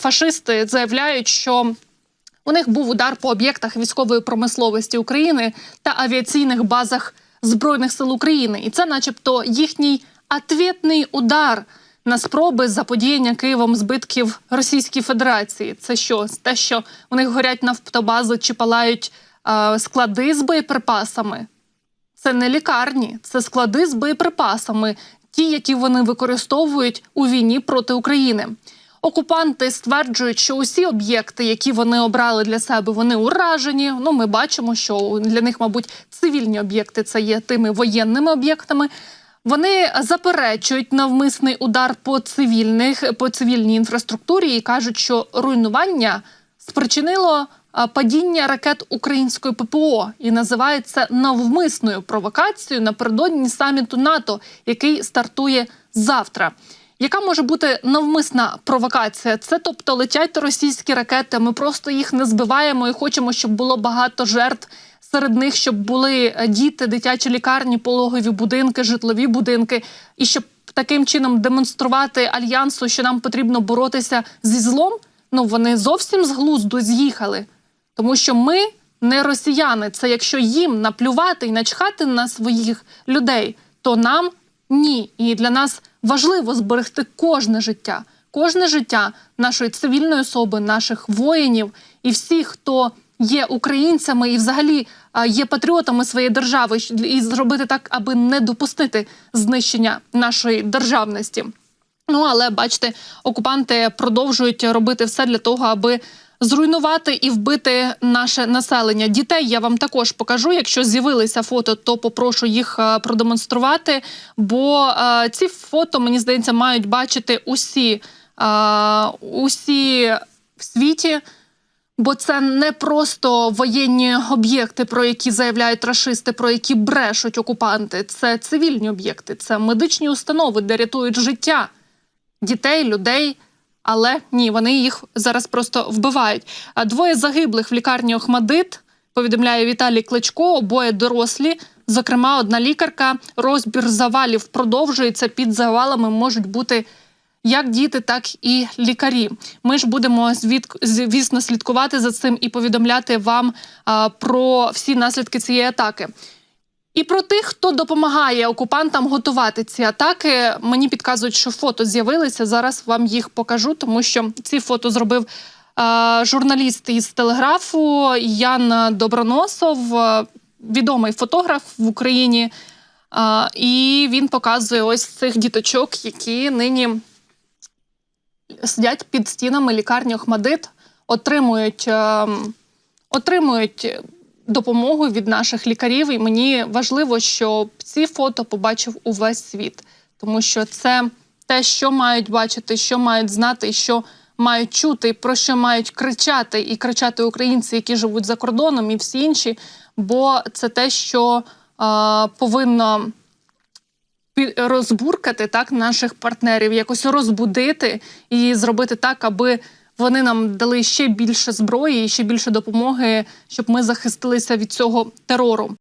фашисти заявляють, що у них був удар по об'єктах військової промисловості України та авіаційних базах Збройних сил України. І це, начебто, їхній ответний удар на спроби заподіяння Києвом збитків Російській Федерації. Це що? Те, що у них горять нафтобази чи палають е, склади з боєприпасами. Це не лікарні, це склади з боєприпасами, ті, які вони використовують у війні проти України. Окупанти стверджують, що усі об'єкти, які вони обрали для себе, вони уражені. Ну, ми бачимо, що для них, мабуть, цивільні об'єкти це є тими воєнними об'єктами. Вони заперечують навмисний удар по цивільних по цивільній інфраструктурі і кажуть, що руйнування спричинило падіння ракет української ППО і називають це навмисною провокацією напередодні саміту НАТО, який стартує завтра. Яка може бути навмисна провокація? Це тобто летять російські ракети. Ми просто їх не збиваємо і хочемо, щоб було багато жертв. Серед них щоб були е, діти, дитячі лікарні, пологові будинки, житлові будинки, і щоб таким чином демонструвати альянсу, що нам потрібно боротися зі злом. Ну вони зовсім з глузду з'їхали, тому що ми не росіяни. Це якщо їм наплювати і начхати на своїх людей, то нам ні. І для нас важливо зберегти кожне життя, кожне життя нашої цивільної особи, наших воїнів і всіх, хто є українцями і взагалі є патріотами своєї держави, і зробити так, аби не допустити знищення нашої державності. Ну але бачите, окупанти продовжують робити все для того, аби зруйнувати і вбити наше населення. Дітей я вам також покажу. Якщо з'явилися фото, то попрошу їх е, продемонструвати. Бо е, ці фото, мені здається, мають бачити усі, е, усі в світі. Бо це не просто воєнні об'єкти, про які заявляють рашисти, про які брешуть окупанти. Це цивільні об'єкти, це медичні установи, де рятують життя дітей, людей. Але ні, вони їх зараз просто вбивають. А двоє загиблих в лікарні Охмадит, повідомляє Віталій Кличко, обоє дорослі. Зокрема, одна лікарка. Розбір завалів продовжується. Під завалами можуть бути як діти, так і лікарі. Ми ж будемо звісно слідкувати за цим і повідомляти вам а, про всі наслідки цієї атаки. І про тих, хто допомагає окупантам готувати ці атаки, мені підказують, що фото з'явилися. Зараз вам їх покажу, тому що ці фото зробив е, журналіст із телеграфу Ян Доброносов, е, відомий фотограф в Україні. Е, і він показує ось цих діточок, які нині сидять під стінами лікарні Охмадит, отримують, е, отримують допомогу від наших лікарів. І мені важливо, щоб ці фото побачив увесь світ, тому що це те, що мають бачити, що мають знати, що мають чути, про що мають кричати, і кричати українці, які живуть за кордоном, і всі інші. Бо це те, що е, повинно розбуркати так наших партнерів, якось розбудити і зробити так, аби вони нам дали ще більше зброї і ще більше допомоги, щоб ми захистилися від цього терору.